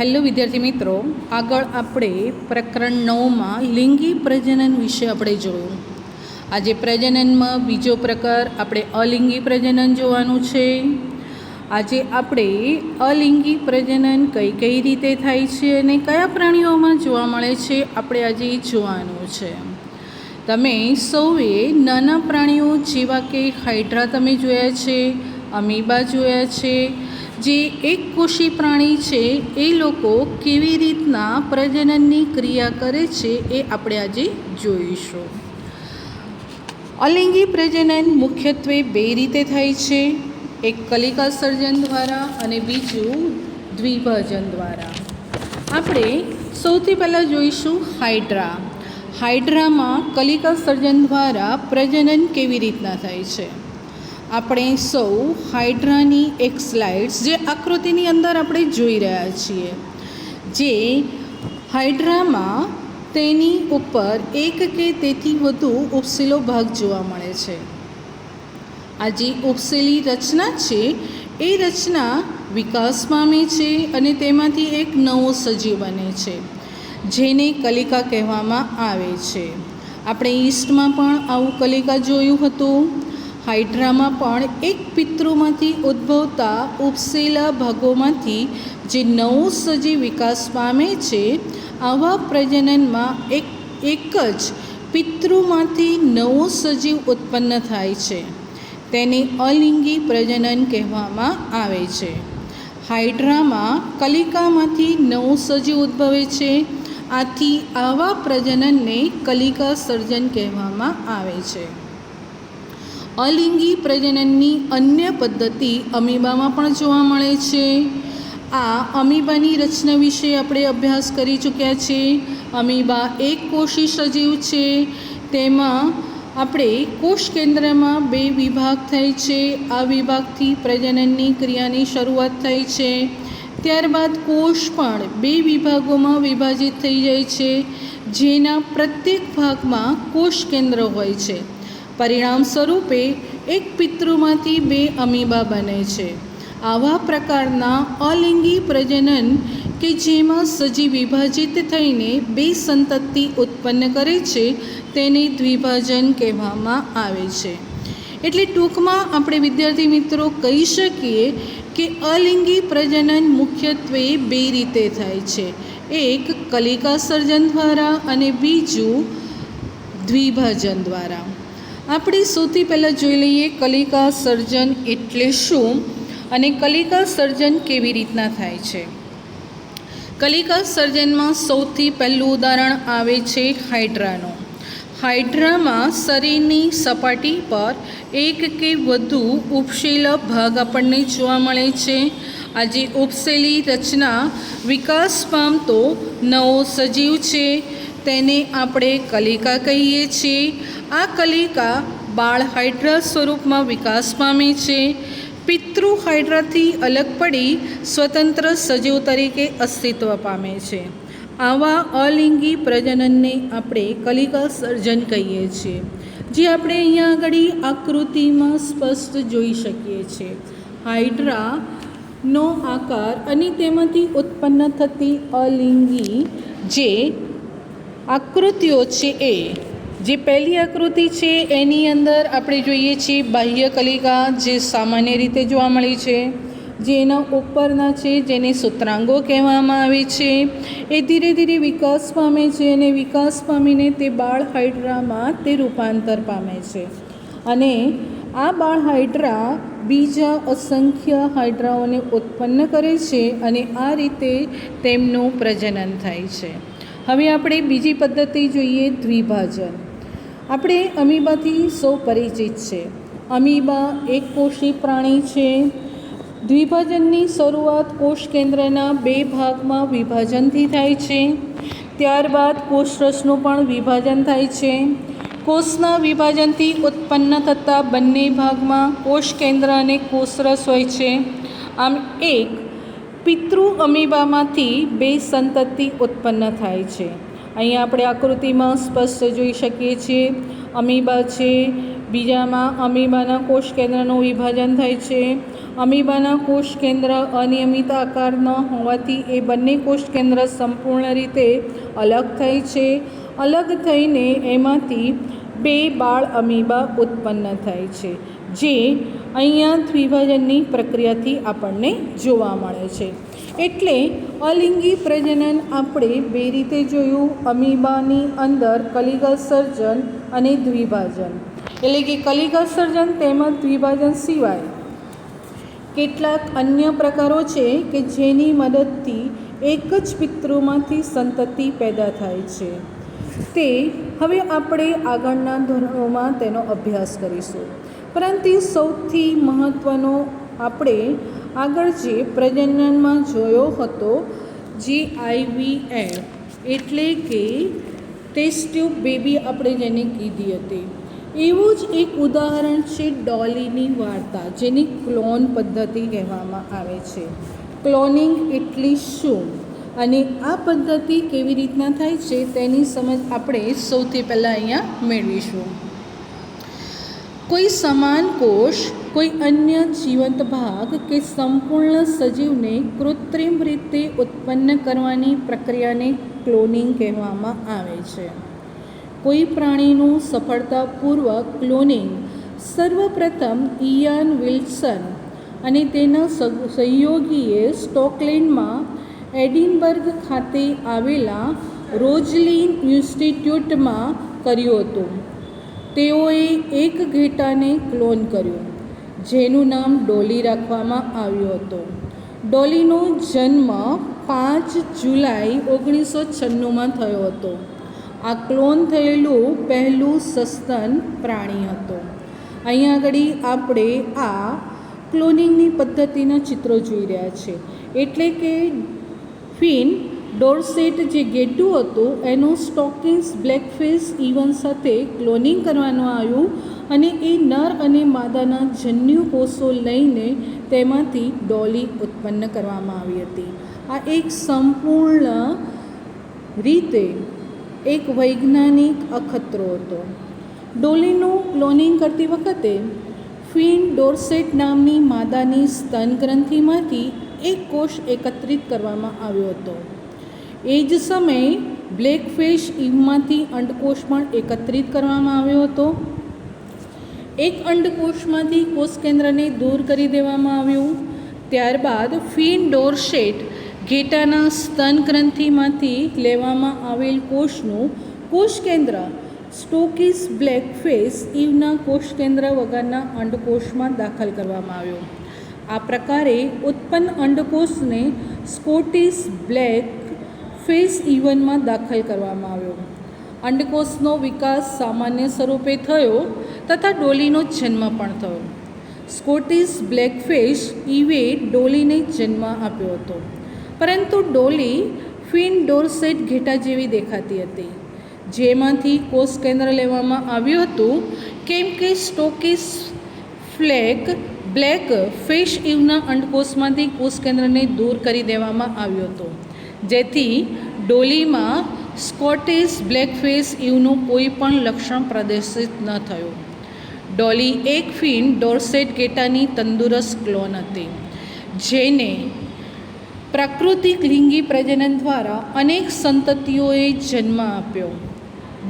Hello વિદ્યાર્થી મિત્રો. આગળ આપણે પ્રકરણ નવમાં લિંગી પ્રજનન વિશે આપણે જોયું. આજે પ્રજનનમાં બીજો પ્રકાર આપણે અલિંગી પ્રજનન જોવાનું છે. આજે આપણે અલિંગી પ્રજનન કઈ કઈ રીતે થાય છે અને કયા પ્રાણીઓમાં જોવા મળે છે આપણે આજે જોવાનું છે. તમે સૌએ નાના પ્રાણીઓ જેવા કે હાઇડ્રા તમે જોયા છે, અમીબા જોયા છે જે એક કોષી પ્રાણી છે, એ લોકો કેવી રીતના પ્રજનનની ક્રિયા કરે છે, એ આપણે આજે જોઈશું. અલિંગી પ્રજનન મુખ્યત્વે બે રીતે થાય છે, એક કલિકા સર્જન દ્વારા અને બીજું દ્વિભજન દ્વારા. આપણે સૌથી પહેલાં જોઈશું હાઇડ્રા. હાઇડ્રામાં કલિકા સર્જન દ્વારા પ્રજનન કેવી રીતના થાય છે? આપણે સૌ હાઇડ્રાની એક સ્લાઇડ્સ જે આકૃતિની અંદર આપણે જોઈ રહ્યા છીએ, જે હાઇડ્રામાં તેની ઉપર એક કે તેથી વધુ ઉપસેલો ભાગ જોવા મળે છે. આ જે ઉપસેલી રચના છે, એ રચના વિકાસ પામે છે અને તેમાંથી એક નવો સજીવ બને છે, જેને કલિકા કહેવામાં આવે છે. આપણે ઈસ્ટમાં પણ આવું કલિકા જોયું હતું. હાઇડ્રામાં પણ એક પિતૃમાંથી ઉદ્ભવતા ઉપસેલા ભાગોમાંથી જે નવો સજીવ વિકાસ પામે છે, આવા પ્રજનનમાં એક એક જ પિતૃમાંથી નવો સજીવ ઉત્પન્ન થાય છે. તેને અલિંગી પ્રજનન કહેવામાં આવે છે. હાઇડ્રામાં કલિકામાંથી નવો સજીવ ઉદ્ભવે છે. આથી આવા પ્રજનનને કલિકા સર્જન કહેવામાં આવે છે. અલિંગી પ્રજનનની અન્ય પદ્ધતિ અમીબામાં પણ જોવા મળે છે. આ અમીબાની રચના વિશે આપણે અભ્યાસ કરી ચૂક્યા છીએ અમીબા એક કોષી સજીવ છે. તેમાં આપણે કોષ કેન્દ્રમાં બે વિભાગ થાય છે. આ વિભાગથી પ્રજનનની ક્રિયાની શરૂઆત થાય છે. ત્યારબાદ કોષ પણ બે વિભાગોમાં વિભાજિત થઈ જાય છે. જેના પ્રત્યેક ભાગમાં કોષ કેન્દ્ર હોય છે. પરિણામ સ્વરૂપે એક પિતૃમાંથી બે અમીબા બને છે. આવા પ્રકારના અલિંગી પ્રજનન કે જેમાં સજીવ વિભાજિત થઈને બે સંતતિ ઉત્પન્ન કરે છે, તેને દ્વિભાજન કહેવામાં આવે છે. એટલે ટૂંકમાં આપણે વિદ્યાર્થી મિત્રો કહી શકીએ કે અલિંગી પ્રજનન મુખ્યત્વે બે રીતે થાય છે. એક કલિકા સર્જન દ્વારા અને બીજું દ્વિભાજન દ્વારા. આપણે સૌથી પહેલાં જોઈ લઈએ કલિકા સર્જન એટલે શું અને કલિકા સર્જન કેવી રીતના થાય છે? કલિકા સર્જનમાં સૌથી પહેલું ઉદાહરણ આવે છે હાઇડ્રાનું. હાઇડ્રામાં શરીરની સપાટી પર એક કે વધુ ઉપશેલા ભાગ આપણને જોવા મળે છે. આ જે રચના વિકાસ પામતો નવો સજીવ છે. તેને આપણે કલિકા કહીએ છીએ. આ કલિકા બાળ હાઇડ્રા સ્વરૂપમાં વિકાસ પામે છે. પિતૃ હાઇડ્રાથી અલગ પડી સ્વતંત્ર સજીવ તરીકે અસ્તિત્વ પામે છે. આવા અલિંગી પ્રજનનને આપણે કલિકા સર્જન કહીએ છીએ, જે આપણે અહીંયા આગળ આકૃતિમાં સ્પષ્ટ જોઈ શકીએ છીએ. હાઇડ્રાનો આકાર અને તેમાંથી ઉત્પન્ન થતી અલિંગી જે આકૃતિઓ છે એ. જે પહેલી આકૃતિ છે, એની અંદર આપણે જોઈએ છીએ બાહ્ય કલિકા જે સામાન્ય રીતે જોવા મળી છે. જે એના ઉપરના છે, જેને સૂત્રાંગો કહેવામાં આવે છે. એ ધીરે ધીરે વિકાસ પામે છે અને વિકાસ પામીને તે બાળ હાઇડ્રામાં તે રૂપાંતર પામે છે. અને આ બાળ હાઇડ્રા બીજા અસંખ્ય હાઇડ્રાઓને ઉત્પન્ન કરે છે અને આ રીતે તેમનું પ્રજનન થાય છે. હવે આપણે બીજી પદ્ધતિ જોઈએ દ્વિભાજન. આપણે અમીબાથી સૌ પરિચિત છે. અમીબા એક કોષી પ્રાણી છે. દ્વિભાજનની શરૂઆત કોષ કેન્દ્રના બે ભાગમાં વિભાજનથી થાય છે. ત્યારબાદ કોષરસનું પણ વિભાજન થાય છે. કોષના વિભાજનથી ઉત્પન્ન થતા બંને ભાગમાં કોષ કેન્દ્ર અને કોષરસ હોય છે. આમ એક પિતૃ અમીબામાંથી બે સંતતિ ઉત્પન્ન થાય છે. અહીંયા આપણે આકૃતિમાં સ્પષ્ટ જોઈ શકીએ છીએ. અમીબા છે, બીજામાં અમીબાના કોષ કેન્દ્રનું વિભાજન થાય છે. અમીબાના કોષ કેન્દ્ર અનિયમિત આકારના હોવાથી એ બંને કોષ કેન્દ્ર સંપૂર્ણ રીતે અલગ થાય છે. અલગ થઈને એમાંથી બે બાળ અમીબા ઉત્પન્ન થાય છે, જે અહીંયા દ્વિભાજનની પ્રક્રિયાથી આપણને જોવા મળે છે. એટલે અલિંગી પ્રજનન આપણે બે રીતે જોયું, અમીબાની અંદર કલિગલ સર્જન અને દ્વિભાજન. એટલે કે કલિગલ સર્જન તેમજ દ્વિભાજન સિવાય કેટલાક અન્ય પ્રકારો છે કે જેની મદદથી એક જ પિતૃમાંથી સંતતિ પેદા થાય છે. તે હવે આપણે આગળના ધોરણોમાં તેનો અભ્યાસ કરીશું. પરંતુ સૌથી મહત્ત્વનો આપણે આગળ જે પ્રજનનમાં જોયો હતો જે આઈવીએફ એટલે કે ટેસ્ટ ટ્યુબ બેબી આપણે જેને કીધી હતી. એવું જ એક ઉદાહરણ છે ડોલીની વાર્તા, જેની ક્લોન પદ્ધતિ કહેવામાં આવે છે. ક્લોનિંગ એટલે શું? અને આ પદ્ધતિ કેવી રીતના થાય છે તેની સમજ આપણે સૌથી પહેલાં અહીંયા મેળવીશું. કોઈ સમાન કોષ, કોઈ અન્ય જીવંત ભાગ કે સંપૂર્ણ સજીવને કૃત્રિમ રીતે ઉત્પન્ન કરવાની પ્રક્રિયાને ક્લોનિંગ કહેવામાં આવે છે. કોઈ પ્રાણીનું સફળતાપૂર્વક ક્લોનિંગ સર્વપ્રથમ ઇયાન વિલ્સન અને તેના સહયોગીએ સ્ટોકલેન્ડમાં એડિનબર્ગ ખાતે આવેલા રોજલિન ઇન્સ્ટિટ્યૂટમાં કર્યું હતું. તેઓએ એક ઘેટાને ક્લોન કર્યો, જેનું નામ ડોલી રાખવામાં આવ્યો હતો. ડોલીનો જન્મ પાંચ જુલાઈ ઓગણીસો છન્નુંમાં થયો હતો. આ ક્લોન થયેલું પહેલું સસ્તન પ્રાણી હતું. અહીંયા આગળ આપણે આ ક્લોનિંગની પદ્ધતિના ચિત્રો જોઈ રહ્યા છે. એટલે કે ફિન ડોરસેટ જે ગેટું હતું, એનું સ્ટોકિંગ્સ બ્લેકફેસ ઇવન સાથે ક્લોનિંગ કરવાનું આવ્યું અને એ નર અને માદાના જન્યુ કોષો લઈને તેમાંથી ડોલી ઉત્પન્ન કરવામાં આવી હતી. આ એક સંપૂર્ણ રીતે એક વૈજ્ઞાનિક અખતરો હતો. ડોલીનું ક્લોનિંગ કરતી વખતે, ફિન ડોરસેટ નામની માદાની સ્તન ગ્રંથિમાંથી એક કોષ એકત્રિત કરવામાં આવ્યો હતો. એ જ સમયે બ્લેકફિશ ઇવમાંથી અંડકોષ પણ એકત્રિત કરવામાં આવ્યો હતો. એક અંડકોષમાંથી કોષ કેન્દ્રને દૂર કરી દેવામાં આવ્યું. ત્યારબાદ ફિન ડોરશેટ ઘેટાના સ્તન ગ્રંથિમાંથી લેવામાં આવેલ કોષનું કોષ કેન્દ્ર સ્ટોકીસ બ્લેકફેસ ઇવના કોષ કેન્દ્ર વગરના અંડકોષમાં દાખલ કરવામાં આવ્યો. આ પ્રકારે ઉત્પન્ન અંડકોષને સ્કોટિસ બ્લેક ફેસ ઇવનમાં દાખલ કરવામાં આવ્યો. અંડકોષનો વિકાસ સામાન્ય સ્વરૂપે થયો તથા ડોલીનો જન્મ પણ થયો. સ્કોટિશ બ્લેકફિશ ઇવે ડોલીને જન્મ આપ્યો હતો. પરંતુ ડોલી ફિન ડોરસેટ ઘેટા જેવી દેખાતી હતી. જેમાંથી કોષ કેન્દ્ર લેવામાં આવ્યું હતું. કેમ કે સ્ટોકિસ ફ્લેક બ્લેક ફિશ ઇવના અંડકોષમાંથી કોષ કેન્દ્રને દૂર કરી દેવામાં આવ્યો હતો. જેથી ડોલીમાં સ્કોટિશ બ્લેકફેસ ઇવનું કોઈ પણ લક્ષણ પ્રદર્શિત ન થયું. ડોલી એક ફિન ડોરસેટ ગેટાની તંદુરસ્ત ક્લોન હતી, જેને પ્રાકૃતિક લિંગી પ્રજનન દ્વારા અનેક સંતતિઓએ જન્મ આપ્યો.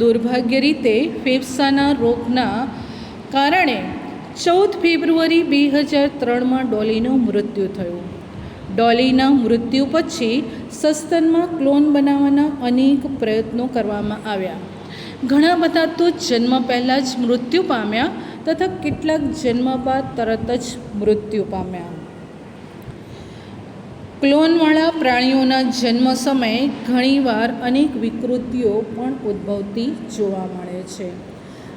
દુર્ભાગ્ય રીતે ફેફસાના રોગના કારણે ચૌદ ફેબ્રુઆરી બે હજાર ત્રણમાં ડોલીનું મૃત્યુ થયું. ડોલીના મૃત્યુ પછી સસ્તનમાં ક્લોન બનાવવાના અનેક પ્રયત્નો કરવામાં આવ્યા. ઘણા બધા તો જન્મ પહેલાં જ મૃત્યુ પામ્યા તથા કેટલાક જન્મ બાદ તરત જ મૃત્યુ પામ્યા. ક્લોનવાળા પ્રાણીઓના જન્મ સમયે ઘણીવાર અનેક વિકૃતિઓ પણ ઉદ્ભવતી જોવા મળે છે.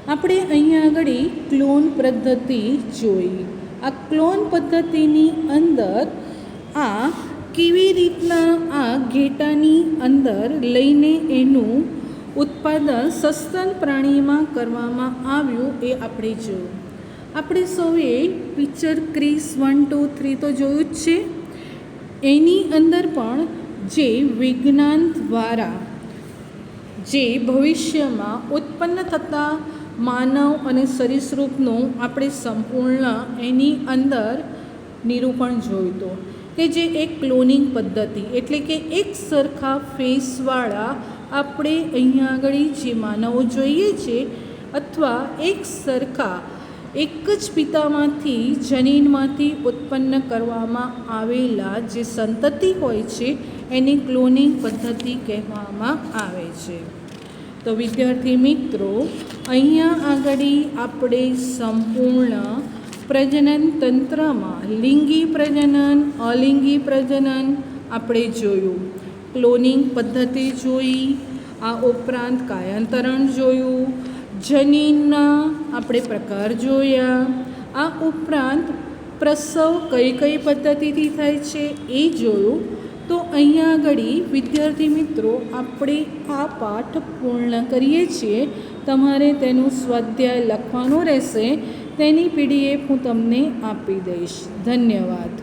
આપણે અહીંયા આગળ ક્લોન પદ્ધતિ જોઈ. આ ક્લોન પદ્ધતિની અંદર આ કેવી રીતના આ ઘેટાની અંદર લઈને એનું ઉત્પાદન સસ્તન પ્રાણીમાં કરવામાં આવ્યું એ આપણે જોયું. આપણે સૌએ picture Krrish one, two, three તો જોયું જ છે. એની અંદર પણ જે વિજ્ઞાન દ્વારા જે ભવિષ્યમાં ઉત્પન્ન થતા માનવ અને સરીસૃપનું આપણે સંપૂર્ણ એની અંદર નિરૂપણ જોયું હતું. કે જે એક ક્લોનિંગ પદ્ધતિ, એટલે કે એક સરખા ફેસવાળા આપણે અહીંયા આગળ જે માનવો જોઈએ છે, અથવા એક સરખા, એક જ પિતામાંથી જનીનમાંથી ઉત્પન્ન કરવામાં આવેલા જે સંતતિ હોય છે, એને ક્લોનિંગ પદ્ધતિ કહેવામાં આવે છે. તો વિદ્યાર્થી મિત્રો, અહીંયા આગળ આપણે સંપૂર્ણ પ્રજનન તંત્રમાં લિંગી પ્રજનન, અલિંગી પ્રજનન આપણે જોયું. ક્લોનિંગ પદ્ધતિ જોઈ, આ ઉપરાંત કાયાંતરણ જોયું, જનીનના આપણે પ્રકાર જોયા, આ ઉપરાંત પ્રસવ કઈ કઈ પદ્ધતિથી થાય છે એ જોયું. તો અહીંયા આગળ વિદ્યાર્થી મિત્રો, આપણે આ પાઠ પૂર્ણ કરીએ છીએ. તમારે તેનું સ્વાધ્યાય લખવાનું રહેશે. તેની પીડીએફ હું તમને આપી દઈશ. ધન્યવાદ.